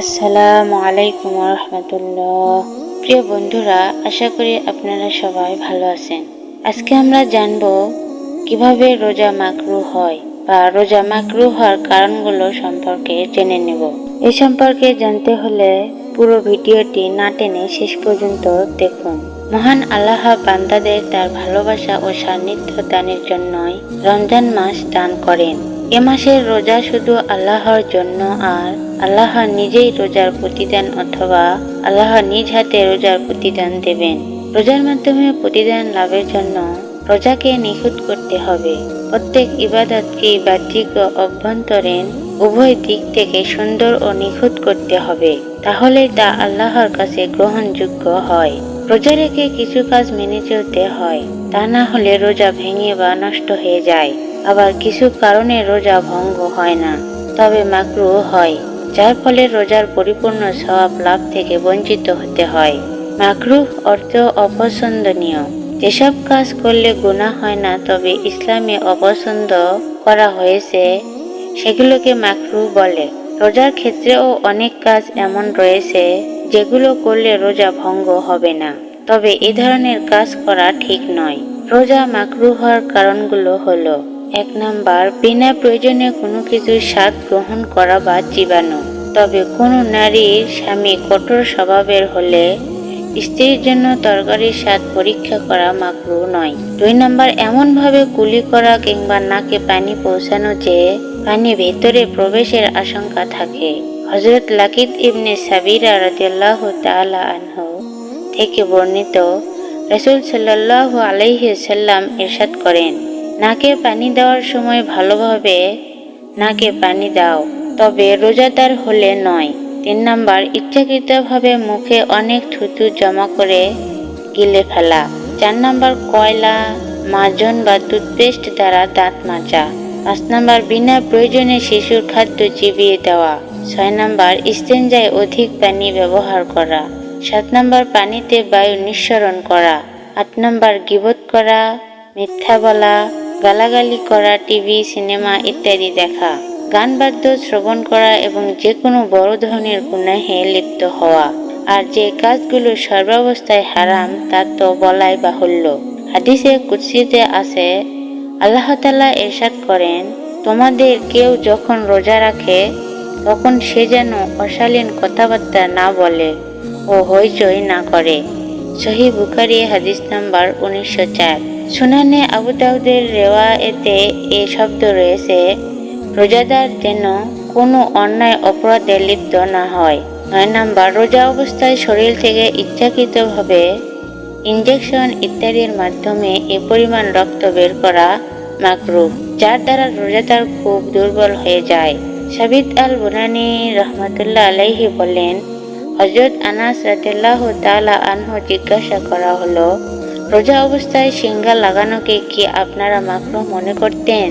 আসসালামু আলাইকুম রহমতুল্লাহ। প্রিয় বন্ধুরা, আশা করি আপনারা সবাই ভালো আছেন। আজকে আমরা জানব কীভাবে রোজা মাকরু হয় বা রোজা মাকরু হওয়ার কারণগুলো সম্পর্কে জেনে নেব। এই সম্পর্কে জানতে হলে পুরো ভিডিওটি না টেনে শেষ পর্যন্ত দেখুন। মহান আল্লাহ বান্দাদের তার ভালোবাসা ও সান্নিধ্য দানের জন্যই রমজান মাস দান করেন। এ মাসের রোজা শুধু আল্লাহর জন্য আর আল্লাহ নিজেই রোজার প্রতিদান অথবা আল্লাহ নিজ হাতে রোজার প্রতিদান দেবেন। রোজার মাধ্যমে প্রতিদান লাভের জন্য রোজাকে নিখুঁত করতে হবে। প্রত্যেক ইবাদতকে বাহ্যিক ও অভ্যন্তরীণ, উভয় দিক থেকে সুন্দর ও নিখুঁত করতে হবে তাহলেই তা আল্লাহর কাছে গ্রহণযোগ্য হয়। রোজা রেখে কিছু কাজ মেনে চলতে হয়, তা না হলে রোজা ভেঙে বা নষ্ট হয়ে যায়। আবার কিছু কারণে রোজা ভঙ্গ হয় না, তবে মাকরু হয়, যার ফলে রোজার পরিপূর্ণ সওয়াব লাভ থেকে বঞ্চিত হতে হয়। মাকরুহ অর্থ অপছন্দনীয়। যেসব কাজ করলে গুণা হয় না, তবে ইসলামে অপছন্দ করা হয়েছে, সেগুলোকে মাকরু বলে। রোজার ক্ষেত্রেও অনেক কাজ এমন রয়েছে, যেগুলো করলে রোজা ভঙ্গ হবে না, তবে এ ধরনের কাজ করা ঠিক নয়। রোজা মাকরু হওয়ার কারণগুলো হলো এক নাম্বার, বিনা প্রয়োজনে কোনো কিছুর স্বাদ গ্রহণ করা বা জীবাণু। তবে কোনো নারীর স্বামী কঠোর স্বভাবের হলে স্ত্রীর জন্য তরকারির স্বাদ পরীক্ষা করা মাকরু নয়। দুই নাম্বার, এমনভাবে কুলি করা কিংবা নাকে পানি পৌঁছানো যে পানি ভেতরে প্রবেশের আশঙ্কা থাকে। হজরত লাকিদ ইবনে সাবিরা রাদিয়াল্লাহ তাআলা আনহু থেকে বর্ণিত, রসুল সাল্লাহ আলাইহি সাল্লাম ইরশাদ করেন। নাকে পানি দেওয়ার সময় ভালোভাবে নাকে পানি দাও, তবে রোজাদার হলে নয়। তিন নাম্বার, ইচ্ছাকৃতভাবে মুখে অনেক থুতু জমা করে গিলে ফেলা। চার নাম্বার, কয়লা, মাজন বা টুথপেস্ট দ্বারা দাঁত মাজা। পাঁচ নাম্বার, বিনা প্রয়োজনে শিশুর খাদ্য চিবিয়ে দেওয়া। ছয় নাম্বার স্টেঞ্জায় অধিক পানি ব্যবহার করা। সাত নাম্বার, পানিতে বায়ু নিঃসরণ করা। আট নাম্বার, গিবত করা, মিথ্যা বলা গালাগালি করা, টিভি, সিনেমা ইত্যাদি দেখা, গান বাদ্য শ্রবণ করা এবং যে কোনো বড় ধরনের গুনাহে লিপ্ত হওয়া। আর যে কাজগুলো সর্বাবস্থায় হারাম, তা তো বলাই বাহুল্য। হাদিসে কুৎসিতে আছে, আল্লাহ তালা এরশাদ করেন, তোমাদের কেউ যখন রোজা রাখে, তখন সে যেন অশালীন কথাবার্তা না বলে ও হইচই না করে। সহি বুখারি হাদিস নাম্বার উনিশশো চার। সুনানে আবু দাউদের রেওয়া এতে এ শব্দ রয়েছে, রোজাদার যেন কোনো অন্যায় অপরাধে লিপ্ত না হয়। নয় নাম্বার, রোজা অবস্থায় শরীর থেকে ইচ্ছাকৃতভাবে ইঞ্জেকশন ইত্যাদির মাধ্যমে এ পরিমাণ রক্ত বের করা মাকরু যার দ্বারা রোজাদার খুব দুর্বল হয়ে যায়। সাবিদ আল বুনানি রহমতুল্লাহ আলাইহি বলেন হজরত আনাস রাদিল্লাহ তালা আনহ জিজ্ঞাসা করা হলো রোজা অবস্থায় সিঙ্গা লাগানোকে কি আপনারা মাকরু মনে করতেন?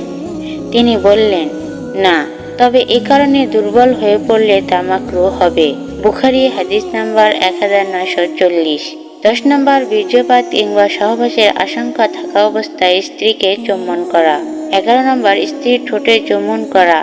তিনি বললেন, না, তবে এ কারণে দুর্বল হয়ে পড়লে তা মাকরু হবে। বুখারি হাদিস নাম্বার এক হাজার নয়শো চল্লিশ। দশ নম্বর, বীর্যপাত কিংবা সহবাসের আশঙ্কা থাকা অবস্থায় স্ত্রীকে চুম্বন করা। এগারো নম্বর, স্ত্রীর ঠোঁটে চুম্বন করা।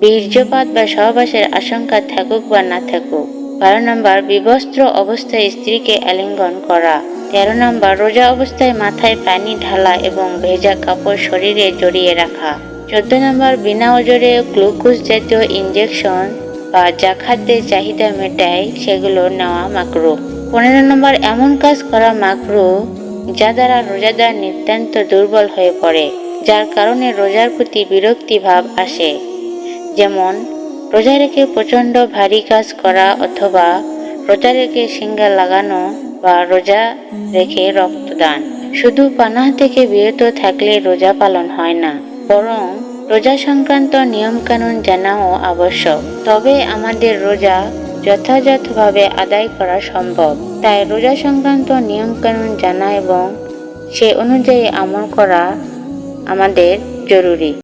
বীর্যপাত বা সহবাসের আশঙ্কা থাকুক বা না থাকুক। বারো নম্বর, বিবস্ত্র অবস্থায় স্ত্রীকে আলিঙ্গন করা। তেরো নম্বর, রোজা অবস্থায় মাথায় পানি ঢালা এবং ভেজা কাপড় শরীরে জড়িয়ে রাখা। চোদ্দ নম্বর, বিনা ওজরে গ্লুকোজ জাতীয় ইঞ্জেকশন বা যা খাদ্যের চাহিদা মেটায় সেগুলো নেওয়া মাকরু। পনেরো নম্বর, এমন কাজ করা মাকরু যা দ্বারা রোজাদার নিতান্ত দুর্বল হয়ে পড়ে, যার কারণে রোজার প্রতি বিরক্তি ভাব আসে। যেমন, রোজা রেখে প্রচণ্ড ভারী কাজ করা অথবা রোজা রেখে সিঙ্গা লাগানো বা রোজা রেখে রক্তদান। শুধু পানাহ থেকে বিরত থাকলে রোজা পালন হয় না, বরং রোজা সংক্রান্ত নিয়মকানুন জানাও আবশ্যক। তবে আমাদের রোজা যথাযথভাবে আদায় করা সম্ভব। তাই রোজা সংক্রান্ত নিয়মকানুন জানা এবং সে অনুযায়ী আমল করা আমাদের জরুরি।